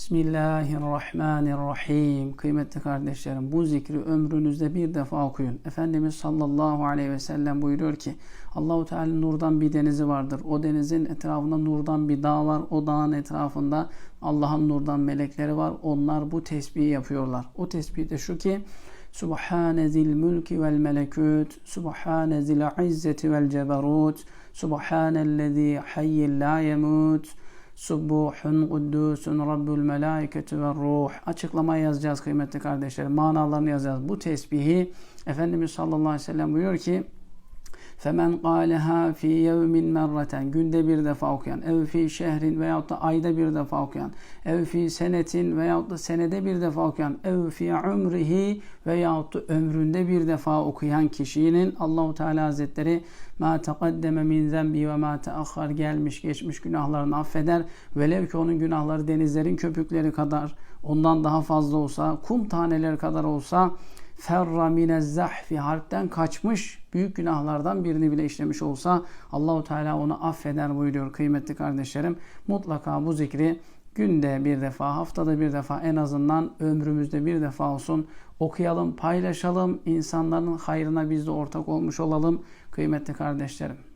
Bismillahirrahmanirrahim. Kıymetli kardeşlerim bu zikri ömrünüzde bir defa okuyun. Efendimiz sallallahu aleyhi ve sellem buyuruyor ki Allahu Teala nurdan bir denizi vardır. O denizin etrafında nurdan bir dağ var. O dağın etrafında Allah'ın nurdan melekleri var. Onlar bu tesbihi yapıyorlar. O tesbih de şu ki Subhane zil mülki vel melekut Subhane zil izzeti vel ceberut Subhanellezi hayyin la yemut Subuhun Kuddusun Rabbul Melâiketi ve Ruh. Açıklama yazacağız kıymetli kardeşlerim. Manalarını yazacağız. Bu tesbihi Efendimiz sallallahu aleyhi ve sellem buyuruyor ki Femen qaleha fi yevmin merraten günde bir defa okuyan ev fi şehrin veyahut da ayda bir defa okuyan ev fi senetin veyahut da senede bir defa okuyan ev fi umrihi veyahut da ömründe bir defa okuyan kişinin Allahu Teala Hazretleri ma taqaddeme min zembi ve ma taahhar gelmiş geçmiş günahlarını affeder. Velev ki onun günahları denizlerin köpükleri kadar ondan daha fazla olsa kum taneleri kadar olsa ferra minezzahfi harpten kaçmış büyük günahlardan birini bile işlemiş olsa Allahu Teala onu affeder buyuruyor kıymetli kardeşlerim. Mutlaka bu zikri günde bir defa, haftada bir defa en azından ömrümüzde bir defa olsun okuyalım, paylaşalım. insanların hayrına biz de ortak olmuş olalım kıymetli kardeşlerim.